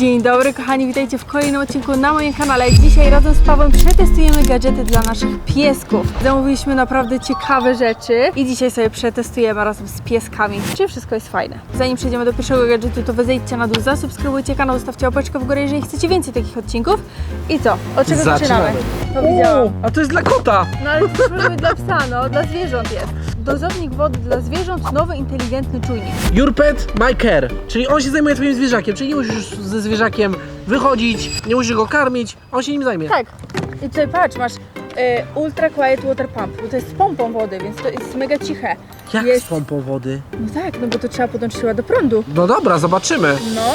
Dzień dobry kochani, witajcie w kolejnym odcinku na moim kanale. Dzisiaj razem z Pawłem przetestujemy gadżety dla naszych piesków. Zamówiliśmy naprawdę ciekawe rzeczy i dzisiaj sobie przetestujemy razem z pieskami, czy wszystko jest fajne. Zanim przejdziemy do pierwszego gadżetu, to wy zejdźcie na dół, zasubskrybujcie kanał, zostawcie łapeczkę w górę, jeżeli chcecie więcej takich odcinków. I co? Od czego zaczynamy? To widziałam. A to jest dla kota! No ale to dla psa, no, dla zwierząt jest. Dozownik wody dla zwierząt, nowy inteligentny czujnik. Your pet, my care. Czyli on się zajmuje twoim zwierzakiem, czyli nie musisz już ze zwierzakiem wychodzić, nie musisz go karmić, on się nim zajmie. Tak. I tutaj patrz, masz y, Ultra Quiet Water Pump, bo to jest z pompą wody, więc to jest mega ciche. Jak jest... z pompą wody? No tak, no bo to trzeba podłączyć chyba do prądu. No dobra, zobaczymy. No.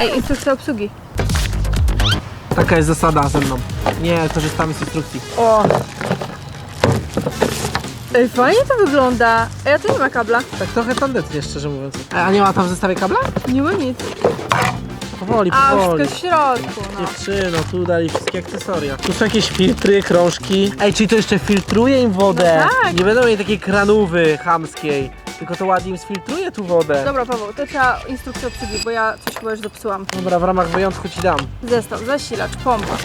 Ej, instrukcja obsługi. Taka jest zasada ze mną. Nie, korzystamy z instrukcji. O. Ej, fajnie to wygląda. Ej, a tu nie ma kabla. Tak trochę tandetnie, szczerze mówiąc. A nie ma tam w zestawie kabla? Nie ma nic. Powoli, A, powoli. wszystko w środku, no. Dziewczyno, tu dali wszystkie akcesoria. Tu są jakieś filtry, krążki. Ej, czyli to jeszcze filtruje im wodę. No tak. Nie będą mieli takiej kranówy chamskiej. Tylko to ładnie im sfiltruje tu wodę. Dobra, Paweł, to trzeba instrukcję obsługi, bo ja coś chyba już dopsułam. Dobra, w ramach wyjątku ci dam. Zestaw, zasilacz, pompa.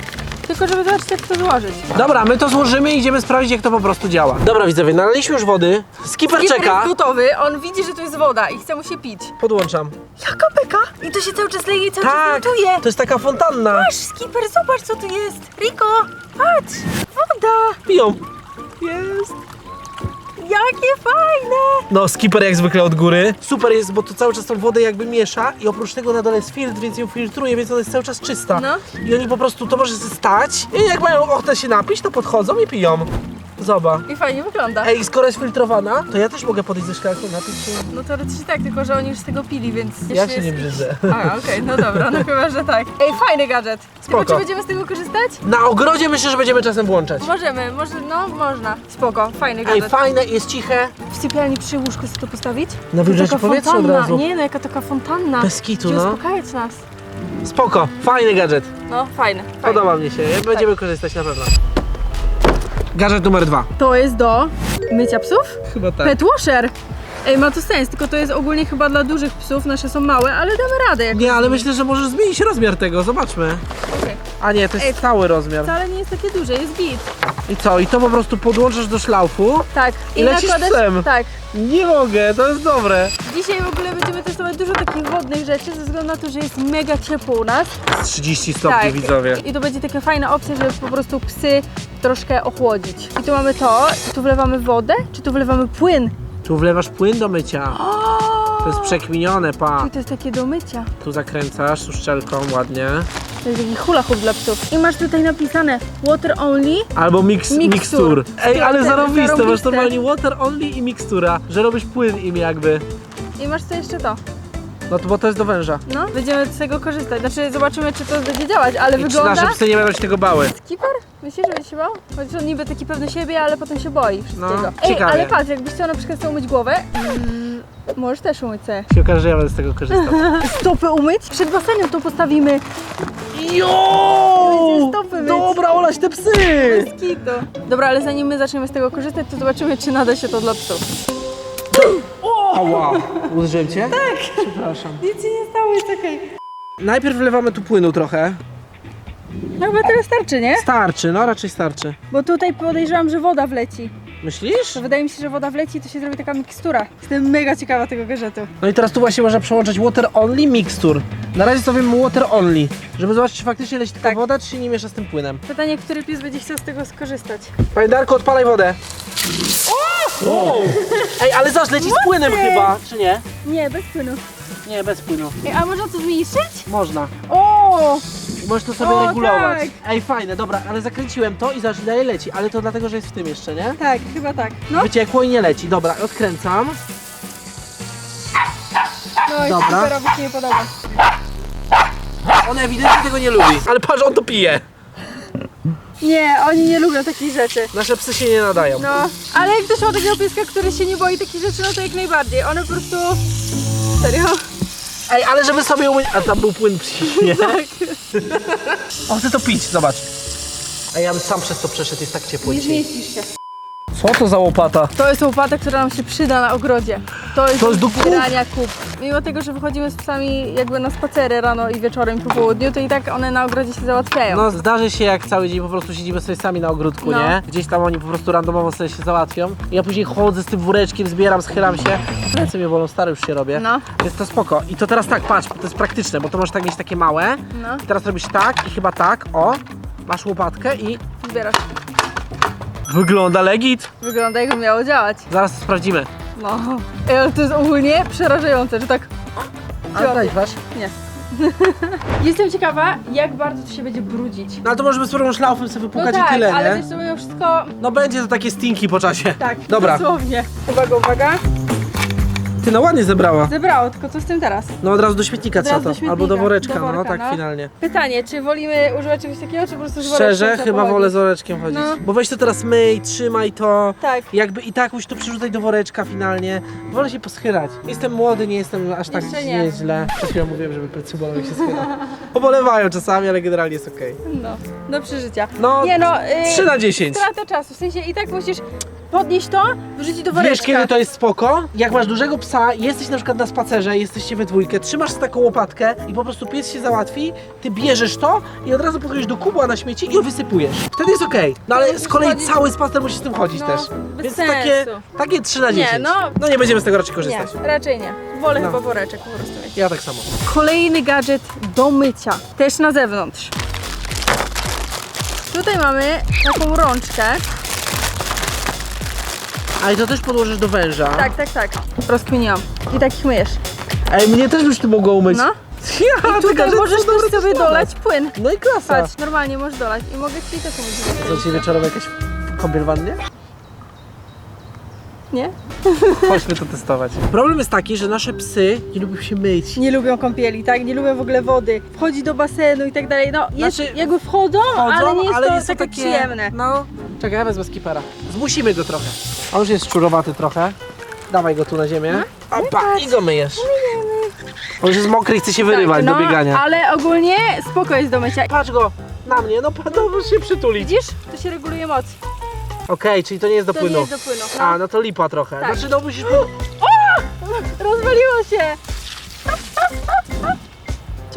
Tylko żeby zobaczyć jak to złożyć. Dobra, my to złożymy i idziemy sprawdzić, jak to po prostu działa. Dobra, widzowie, nalaliśmy już wody. Skipper Skipper czeka. jest gotowy, on widzi, że to jest woda i chce mu się pić. Podłączam. Jaka beka? I to się cały czas leje i cały czas Tak, gotuje. to jest taka fontanna. Patrz, Skipper, zobacz co tu jest. Riko, patrz, woda. Piją. Jest. Jakie fajne. No, skipper jak zwykle od góry. Super jest, bo to cały czas tą wodę jakby miesza i oprócz tego na dole jest filtr, więc ją filtruje, więc ona jest cały czas czysta. No. I oni po prostu, to może stać i jak mają ochotę się napić, to podchodzą i piją. Zobacz. I fajnie wygląda. Ej, skoro jest filtrowana, to ja też mogę podejść ze szklanką, napić się. No teoretycznie tak, tylko że oni już z tego pili, więc... Ja jeśli się nie jest- brzydzę. A, okej, no dobra, no chyba, że tak. Ej, fajny gadżet. Tylko Spoko. czy będziemy z tego korzystać? Na ogrodzie myślę, że będziemy czasem włączać. Możemy, może, no można. Spoko, fajny Ej, gadżet. fajne, jest ciche. W sypialni przy łóżku sobie to postawić? Na wilgotności Taka powietrza od fontanna. razu. Nie no, jaka taka fontanna. Bez kitu, no. uspokajać nas. Spoko, fajny gadżet. No, fajny. fajny. Podoba mi się, będziemy korzystać na pewno. Gadżet numer dwa. To jest do mycia psów? Chyba tak. Pet washer. Ej, ma to sens, tylko to jest ogólnie chyba dla dużych psów, nasze są małe, ale damy radę. Jak Nie, ale myślę, że możesz zmienić rozmiar tego, zobaczmy. Okej. A nie, to jest Ej, cały rozmiar. Wcale nie jest takie duże, jest git. I co, i to po prostu podłączasz do szlaufu? Tak. I lecisz psem. Tak. Nie mogę, to jest dobre. Dzisiaj w ogóle będziemy testować dużo takich wodnych rzeczy, ze względu na to, że jest mega ciepło u nas. 30 stopni, widzowie. I to będzie taka fajna opcja, żeby po prostu psy troszkę ochłodzić. I tu mamy to, i tu wlewamy wodę, czy tu wlewamy płyn? Tu wlewasz płyn do mycia. To jest przekminione, pa. Czyli to jest takie do mycia. Tu zakręcasz uszczelką ładnie. To jest taki hula hoop dla psów. I masz tutaj napisane water only. Albo mix, Mikstur. mikstur. Ej, ale Te- zarobiste, masz normalnie water only i mikstura, że robisz płyn im jakby. I masz tu jeszcze to. No to bo to jest do węża. No, będziemy z tego korzystać. Znaczy zobaczymy, czy to będzie działać, ale I czy wygląda... nasze psy nie będą się tego bały? Skipper? Myślisz, że będzie się bał? Chociaż on niby taki pewny siebie, ale potem się boi wszystkiego. No, Ej, ciekawie. ale patrz, jakbyś chciał na przykład sobie umyć głowę, mm, możesz też umyć sobie. Się okaże, że ja będę z tego korzystał. Stopy umyć? Przed basenem to postawimy. Jo! Stopy myć. Dobra, olać te psy! Skitu. Dobra, ale zanim my zaczniemy z tego korzystać, to zobaczymy, czy nada się to dla psów. Ała! Uderzyłem cię? Tak. Przepraszam. Nic się nie stało, jest okej. Najpierw wlewamy tu płynu trochę. No chyba teraz starczy, nie? Starczy, no raczej starczy. Bo tutaj podejrzewam, że woda wleci. Myślisz? To wydaje mi się, że woda wleci i to się zrobi taka mikstura. Jestem mega ciekawa tego gadżetu. No i teraz tu właśnie można przełączać water only mixture. Na razie stawiamy water only, żeby zobaczyć czy faktycznie leci tylko Tak. woda, czy się nie miesza z tym płynem. Pytanie, który pies będzie chciał z tego skorzystać. Panie Darku, odpalaj wodę. Wow. Ej, ale zaś leci z płynem chyba, czy nie? Nie, bez płynu. Nie, bez płynu. Ej, a można to zmniejszyć? Można. O! Możesz to sobie O, regulować. tak. Ej, fajne, dobra, ale zakręciłem to i zaś dalej leci, ale to dlatego, że jest w tym jeszcze, nie? Tak, chyba tak. No, Wyciekło i nie leci. Dobra, odkręcam. no i Dobra. superowi się nie podoba. On ewidentnie tego nie lubi. Ale patrz, on to pije. Nie, oni nie lubią takich rzeczy. Nasze psy się nie nadają. No, ale jak ktoś ma takiego pieska, który się nie boi takich rzeczy, no to jak najbardziej. One po prostu... Serio? Ej, ale żeby sobie umyć... A tam był płyn psi, nie? Tak. On chce to pić, zobacz. Ej, ja bym sam przez to przeszedł, jest tak ciepło Nie dzisiaj. zmieścisz się. Co to za łopata? To jest łopata, która nam się przyda na ogrodzie. To jest, To jest do zbierania kup. Mimo tego, że wychodzimy z psami jakby na spacery rano i wieczorem po południu, to i tak one na ogrodzie się załatwiają. No zdarzy się jak cały dzień po prostu siedzimy sobie sami na ogródku, No. nie? Gdzieś tam oni po prostu randomowo sobie się załatwią. Ja później chodzę z tym woreczkiem, zbieram, schylam się. Ręce mnie bolą, stary już się robię. No. Więc to spoko. I to teraz tak, patrz, to jest praktyczne, bo to możesz tak mieć takie małe. No, I teraz robisz tak i chyba tak, o. Masz łopatkę i zbierasz. wygląda legit. Wygląda jakby miało działać. Zaraz to sprawdzimy. No. Ej, ale to jest ogólnie przerażające, że tak... Ale daj, wasz. Nie. Jestem ciekawa, jak bardzo to się będzie brudzić. No ale to możemy spróbować szlaufem sobie No wypłukać tak, i tyle, ale nie? wiesz, to mimo wszystko... No będzie to takie stinki po czasie. Tak, Dobra. dosłownie. Uwaga, uwaga. Ty no ładnie zebrała. Zebrało, tylko co z tym teraz? No od razu do śmietnika Od trzeba to. do śmietnika, Albo do woreczka, do worka, no tak no. finalnie. Pytanie, czy wolimy używać czegoś takiego, czy po prostu Szczerze, chyba wolę z woreczkiem chodzić. No. Bo weź to teraz myj, trzymaj to. Tak. Jakby i tak musisz to przerzucać do woreczka finalnie. Wolę się poschylać. Jestem młody, nie jestem aż tak Jeszcze nie. źle. Przed chwilą mówiłem, żeby plecy bolą jak się schyla. Pobolewają czasami, ale generalnie jest okej. No, do przeżycia. No, Nie no, yy, 3 na 10. strata czasu, w sensie i tak musisz podnieść to, wrzucić do woreczka. Wiesz kiedy to jest spoko? Jak masz dużego psa, jesteś na przykład na spacerze, jesteście we dwójkę, trzymasz taką łopatkę i po prostu pies się załatwi, ty bierzesz to i od razu podchodzisz do kubła na śmieci i ją wysypujesz. Wtedy jest okej. No ale z kolei chodzić- cały spacer musisz z tym chodzić No, też. bez Więc sensu. takie, takie 3 na 10. no. no nie będziemy z tego raczej Nie, korzystać. raczej nie. Wolę No. chyba woreczek po prostu mieć. Ja tak samo. Kolejny gadżet do mycia, też na zewnątrz. Tutaj mamy taką rączkę. A i to też podłożysz do węża. Tak, tak, tak. Rozkminiłam. I takich myjesz. Ej, mnie też byś tu mogło umyć. No. Ja, I tutaj możesz też sobie dolać płyn. No i klasa. Patrz, normalnie możesz dolać. I mogę ci też umyć. Co ci wieczorem jakaś kąpiel wannie? Nie? Chodźmy to testować. Problem jest taki, że nasze psy nie lubią się myć. Nie lubią kąpieli, tak? Nie lubią w ogóle wody. Wchodzi do basenu i tak dalej. No, jest, Znaczy, jakby wchodzą, ale nie jest to takie, przyjemne. No, czekaj, ja wezmę skipera. Zmusimy go trochę. On już jest szczurowaty trochę. Dawaj go tu na ziemię. Opa, i go myjesz. On już jest mokry i chce się wyrywać no, do biegania. ale ogólnie spoko jest do mycia. Patrz go na mnie, no no, się przytulić. Widzisz? Tu się reguluje moc. Okej, czyli to nie jest do To płynu. nie jest do płynu. No. A, no to lipa trochę. Tak. Znaczy, no musisz... Rozwaliło się!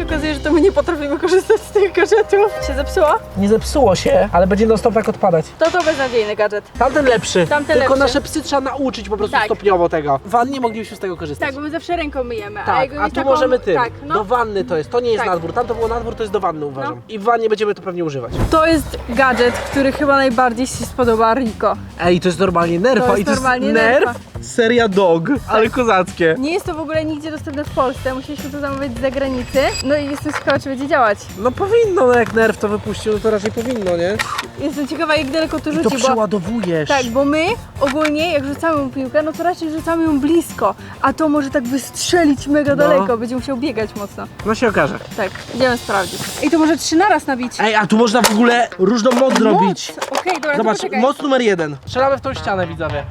Się okazuje, że to my nie potrafimy korzystać z tych gadżetów. Się zepsuło? Nie zepsuło się, ale będzie non stop tak odpadać. To to beznadziejny gadżet. Tamten lepszy. Tamten Tylko lepszy. nasze psy trzeba nauczyć po prostu Tak. stopniowo tego. W wannie moglibyśmy z tego korzystać. Tak, bo my zawsze ręką myjemy. a, Tak, a tu taką- możemy tym. Tak, no. Do wanny to jest. To nie jest Tak. No. na dwór. Tam to było na dwór, to jest do wanny uważam. I w wannie będziemy to pewnie używać. To jest gadżet, który chyba najbardziej się spodoba Riko. Ej, to jest normalnie nerfa. To jest I to normalnie jest nerf. Seria dog, ale kozackie. Nie jest to w ogóle nigdzie dostępne w Polsce, musieliśmy to zamawiać z zagranicy. No i jestem ciekawa, czy będzie działać. No powinno, no jak nerf to wypuścił, no to raczej powinno, nie? Jestem ciekawa, jak daleko to I to rzuci, bo... przeładowujesz. Tak, bo my ogólnie jak rzucamy mu piłkę, no to raczej rzucamy ją blisko, a to może tak wystrzelić mega No. daleko, będzie musiał biegać mocno. No się okaże. Tak, idziemy sprawdzić. I to może trzy naraz nabić. Ej, a tu można w ogóle różną moc zrobić. Moc. Okej, dobra, Zobacz, to poczekaj. moc numer jeden. Strzelamy w tą ścianę, widzowie.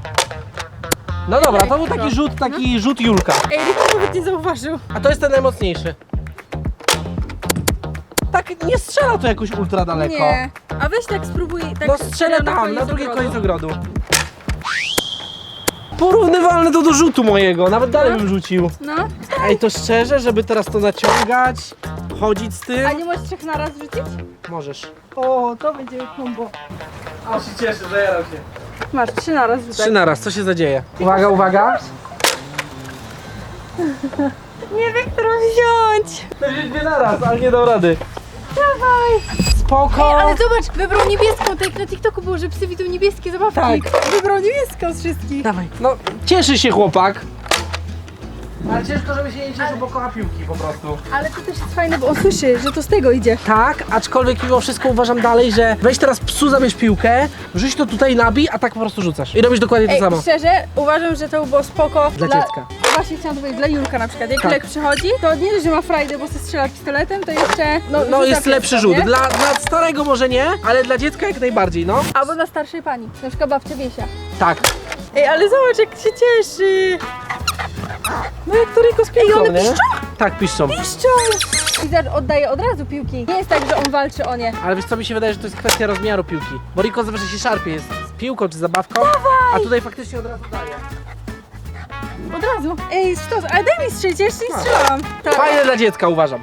No dobra, to był taki rzut, taki rzut Julka. Ej, Riko nawet nie zauważył. A to jest ten najmocniejszy. Tak, nie strzela to jakoś ultra daleko. Nie. A weź tak spróbuj, tak No strzelę na tam, koniec na drugi ogrodu. koniec ogrodu. Porównywalne to do rzutu mojego, nawet dalej No. bym rzucił. No, Ej, to szczerze, żeby teraz to naciągać, chodzić z tym, a nie możesz trzech naraz rzucić? możesz. O, to będzie kombo. A się cieszę, zajarał się. Masz, trzy naraz rzucaj. Trzy naraz, co się zadzieje? Uwaga, uwaga. Nie wiem, którą wziąć. Będzie dwie naraz, ale nie dał rady. Dawaj. Spoko. Ej, ale zobacz, wybrał niebieską, tak jak na TikToku było, że psy widzą niebieskie zabawki. Tak. Wybrał niebieską z wszystkich. Dawaj. No, cieszy się chłopak. Ale ciężko, żeby się nie cieszył, bo kocha piłki po prostu. Ale to też jest fajne, bo on słyszy, że to z tego idzie. Tak, aczkolwiek mimo wszystko uważam dalej, że weź teraz psu, zabierz piłkę, rzuć to tutaj, nabij, a tak po prostu rzucasz. I robisz dokładnie to Ej, samo. szczerze, uważam, że to było spoko Dla dziecka. Właśnie chciałam powiedzieć, dla Julka na przykład. Jak Tak. Julek przychodzi, to nie dość, że ma frajdę, bo se strzela pistoletem, to jeszcze... No rzuca jest lepszy pieskiem, rzut. nie? Dla, dla starego może nie, ale dla dziecka jak najbardziej, no. Albo dla starszej pani, na przykład babcia Wiesia. Tak. Ej, ale zobacz jak się cieszy! No jak to Riko z piłką, one nie? piszczą? Tak, piszczą. Piszczą! I zobacz, oddaje od razu piłki. Nie jest tak, że on walczy o nie. Ale wiesz co, mi się wydaje, że to jest kwestia rozmiaru piłki. Bo Riko zawsze się szarpie, jest z piłką czy zabawką, a tutaj faktycznie od razu daje. Od razu. Ej, sztos, ale daj mi strzelić, ja jeszcze nie strzelałam. Tak. Fajne dla dziecka uważam.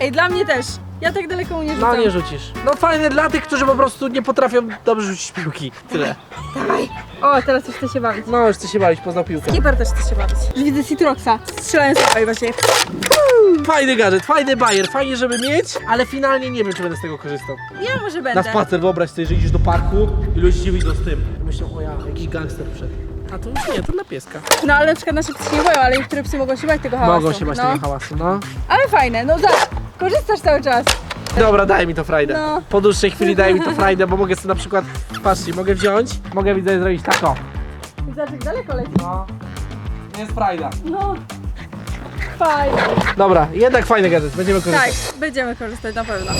Ej, dla mnie też. Ja tak daleko nie rzucam. No nie rzucisz. No fajne dla tych, którzy po prostu nie potrafią dobrze rzucić piłki. Tyle. Dawaj. O, teraz już chcę się bawić. No już chce się bawić, poznał piłkę. Skipper też chce się bawić. Już widzę Citroxa. Strzelając Oj, właśnie. Fajny gadżet, fajny bajer, fajnie żeby mieć, ale finalnie nie wiem czy będę z tego korzystał. Ja może Na będę. spacer wyobraź sobie, że idziesz do parku i ludzie ci wyjdą z tym. Myślą, o ja, jakiś gangster wszedł. A to już nie, to dla pieska. No ale na przykład nasze psy się nie boją, ale niektóre psy mogą się bać tego hałasu. Mogą się bać no. tego hałasu, no. Ale fajne, no zobacz. Korzystasz cały czas. Dobra, daj mi to frajdę. No. Po dłuższej chwili daj mi to frajdę, bo mogę sobie na przykład, patrzcie, mogę wziąć, mogę widzę zrobić tak o. Zobacz jak daleko leci. No, jest frajda. No. Fajnie. Dobra, jednak fajny gadżet, będziemy Tak, korzystać. będziemy korzystać na pewno.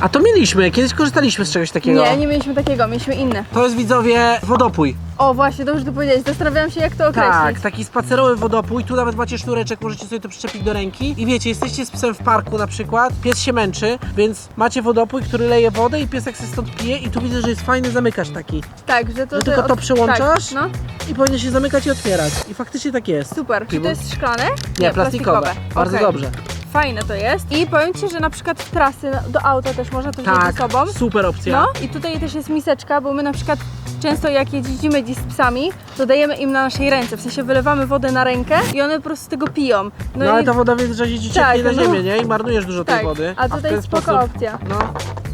A to mieliśmy, kiedyś korzystaliśmy z czegoś takiego. Nie, nie mieliśmy takiego, mieliśmy inne. To jest widzowie wodopój. O właśnie, dobrze to powiedziałeś. Zastanawiałam się jak to określić. Tak, taki spacerowy wodopój. Tu nawet macie sznureczek, możecie sobie to przyczepić do ręki. I wiecie, jesteście z psem w parku na przykład, pies się męczy, więc macie wodopój, który leje wodę i piesek się stąd pije i tu widzę, że jest fajny zamykacz taki. Tak, że to... Że ty tylko to przełączasz? Tak, no, I powinien się zamykać i otwierać. I faktycznie tak jest. super. Czy to jest szklane? Nie, plastikowe. Bardzo Okej. dobrze. Fajne to jest. I powiem Ci, że na przykład w trasy do auta też można to wziąć Tak, ze sobą. super opcja. No i tutaj też jest miseczka, bo my na przykład często jak jeździmy gdzieś z psami, to dajemy im na naszej ręce, w sensie wylewamy wodę na rękę i one po prostu z tego piją. No, i ale ta woda więc, że ci Tak, cieknie na no. ziemię, nie? I marnujesz dużo tak, tej wody. a tutaj ten spoko sposób- opcja. No,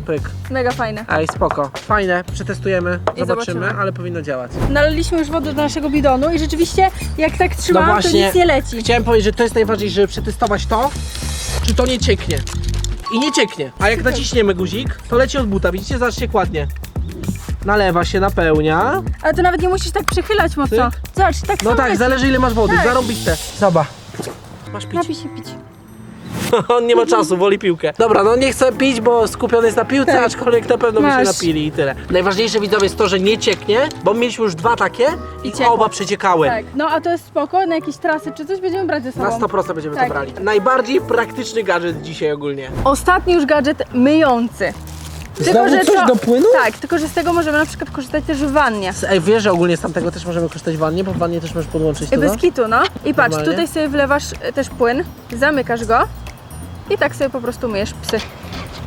pyk. Mega fajne. Ej, spoko. Fajne, przetestujemy, zobaczymy, zobaczymy. ale powinno działać. Naliliśmy już wodę do naszego bidonu i rzeczywiście jak tak trzymam, No to nic nie leci. Chciałem powiedzieć, że to jest najważniejsze, żeby przetestować to, czy to nie cieknie. I nie cieknie. A jak naciśniemy guzik, to leci od buta. Widzicie? Zobaczcie, kładnie. Nalewa się, napełnia. Ale to nawet nie musisz tak przychylać mocno. Cyk. Zobacz, tak No samo tak, leci. zależy ile masz wody. Tak. Zarąbiste. Zobacz. Masz pić. Napij się pić. On nie ma czasu, woli piłkę. Dobra, no nie chcę pić, bo skupiony jest na piłce, Tak. aczkolwiek na pewno by się Masz. napili i tyle. Najważniejsze widzowie jest to, że nie cieknie, bo mieliśmy już dwa takie i, I ciekło. oba przeciekały. Tak, no a to jest spoko, na jakieś trasy czy coś będziemy brać ze sobą. Na 100% będziemy Tak. to brali. Najbardziej praktyczny gadżet dzisiaj ogólnie. Ostatni już gadżet myjący. Znowu coś do płynu? Tak, tylko że z tego możemy na przykład korzystać też w wannie. Ej, wiesz, że ogólnie z tamtego też możemy korzystać w wannie, bo w wannie też możesz podłączyć to. Bez kitu, no. I patrz, Normalnie? tutaj sobie wlewasz e, też płyn, zamykasz go i tak sobie po prostu myjesz psy.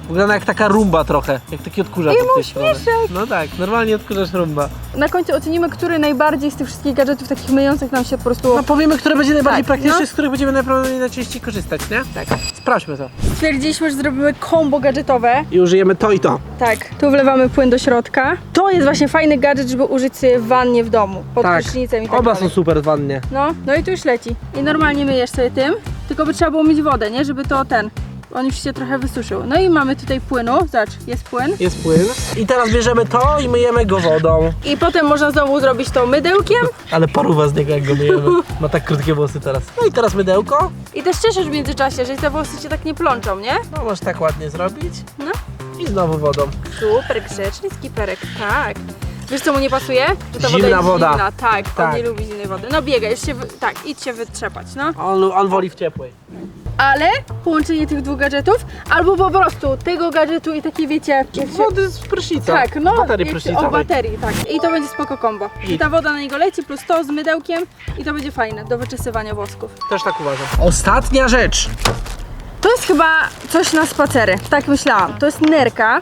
Wygląda jak taka rumba trochę, jak taki odkurzacz Ej, od tej mam strony. śmieszek. No tak, normalnie odkurzacz rumba. Na końcu ocenimy, który najbardziej z tych wszystkich gadżetów takich myjących nam się po prostu... No powiemy, które będzie najbardziej Tak, praktyczne, no. z których będziemy najprawdopodobniej najczęściej korzystać, nie? Tak. Sprawdźmy to. Stwierdziliśmy, że zrobimy combo gadżetowe. I użyjemy to i to. Tak, tu wlewamy płyn do środka. To jest właśnie fajny gadżet, żeby użyć sobie w wannie w domu, pod tak. prysznicem i tak Oba dalej. są super w wannie. No, no i tu już leci. I normalnie myjesz sobie tym, tylko by trzeba było mieć wodę, nie? Żeby to ten, on już się trochę wysuszył. No i mamy tutaj płynu, zobacz, jest płyn. Jest płyn. I teraz bierzemy to i myjemy go wodą. I potem można znowu zrobić to mydełkiem. Ale paruwa z niego jak go myjemy. Ma tak krótkie włosy teraz. No i teraz mydełko. I też cieszysz w międzyczasie, że te włosy cię tak nie plączą, nie? No możesz tak ładnie zrobić. No. I znowu wodą. Super grzeczny skiperek, tak. Wiesz co mu nie pasuje? Że ta woda Zimna jest woda. zimna, tak, Tak. on nie lubi zimnej wody. No biegaj, już się, wy... tak, idź się wytrzepać, no. On, on woli w ciepłej. Ale połączenie tych dwóch gadżetów, albo po prostu tego gadżetu i takie wiecie... jak się- Wody z prysznica. Tak, no, Baterii prysznicowej. o baterii, tak. I to będzie spoko kombo. I I- ta woda na niego leci, plus to z mydełkiem i to będzie fajne do wyczesywania włosków. Też tak uważam. Ostatnia rzecz. To jest chyba coś na spacery, tak myślałam. To jest nerka.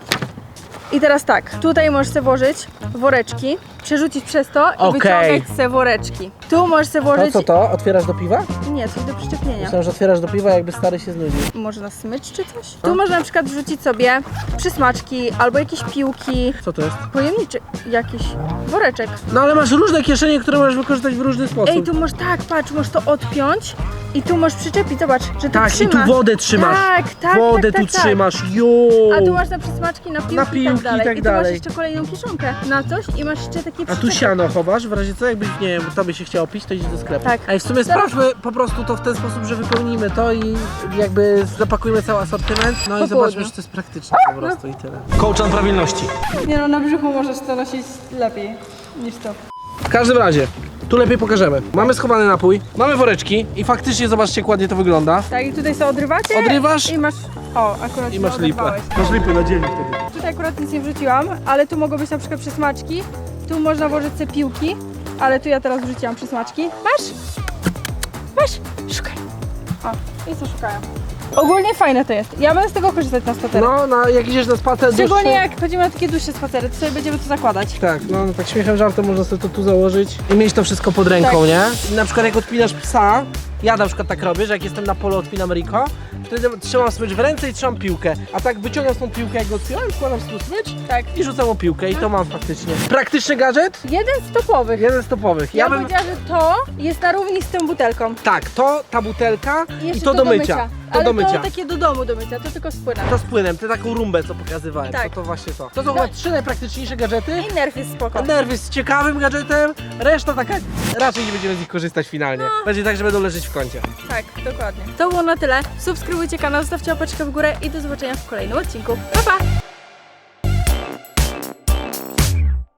I teraz tak, tutaj możesz sobie włożyć woreczki, przerzucić przez to i Okej. wyciągać sobie woreczki. Tu możesz sobie To włożyć... co to? Otwierasz do piwa? Nie, coś do przyczepienia. Myślałem, że otwierasz do piwa jakby stary się znudził. Może na smycz czy coś? Tu można na przykład wrzucić sobie przysmaczki albo jakieś piłki, Co to jest? pojemniczy, jakiś woreczek. No ale masz różne kieszenie, które możesz wykorzystać w różny sposób. Ej, tu możesz tak, patrz, możesz to odpiąć i tu możesz przyczepić, zobacz, że to tak, i tu wodę trzymasz. Tak, tak, wodę tak, tu tak, tak. trzymasz. Jo. A tu masz na przysmaczki, na piłki, Na i piłki tak dalej. i tak I tu masz dalej. jeszcze kolejną kieszonkę na coś i masz jeszcze takie A tu przyczepy. siano chowasz, w razie co, jakbyś, nie wiem, tobie się chciało pić, to idziesz do sklepu. Tak. Ej, w sumie Zaraz- sprawdźmy po prostu to w ten sposób, że wypełnimy to i jakby zapakujmy cały asortyment, no i Po zobaczmy, południu. że to jest praktyczne po prostu i tyle. Coachan prawilności. Nie no, na brzuchu możesz to nosić lepiej niż to. W każdym razie, tu lepiej pokażemy. Mamy schowany napój, mamy woreczki i faktycznie zobaczcie, jak ładnie to wygląda. Tak, i tutaj sobie odrywacie. Odrywasz I masz... O, akurat i masz lipę. Masz lipę na dzień wtedy. Tutaj akurat nic nie wrzuciłam, ale tu mogą być na przykład przysmaczki. Tu można włożyć sobie piłki Ale tu ja teraz wrzuciłam przysmaczki. Masz? Masz? Szukaj. O, i co szukają. Ogólnie fajne to jest. Ja będę z tego korzystać na spacerach. No, na, jak idziesz na spacer Szczególnie dłuższy- jak chodzimy na takie dłuższe spacery, to sobie będziemy to zakładać. Tak, no tak śmiechem żartem można sobie to tu założyć i mieć to wszystko pod ręką, Tak. nie? I na przykład jak odpinasz psa, ja na przykład tak robię, że jak jestem na polu odpinam Rico, wtedy trzymam smycz w ręce i trzymam piłkę, a tak wyciągam tą piłkę jak go odpiłem, wkładam tu smycz Tak. i rzucam o piłkę i to mam faktycznie. Praktyczny gadżet? Jeden z topowych. Jeden z topowych. Ja, Ja bym... powiedziała, że to jest na równi z tą butelką. Tak, to, ta butelka i, to do mycia. To Ale do mycia. to takie do domu do mycia, to tylko z płynem. To z płynem, tę taką rumbę, co pokazywałem, Tak. to, to właśnie to. To są chyba trzy najpraktyczniejsze gadżety. I nerw jest spoko. Nerwy z ciekawym gadżetem, reszta taka raczej nie będziemy z nich korzystać finalnie. Będzie tak, że będą leżeć w kącie. Tak, dokładnie. To było na tyle. Subskrybujcie kanał, zostawcie łapeczkę w górę i do zobaczenia w kolejnym odcinku. Pa, pa!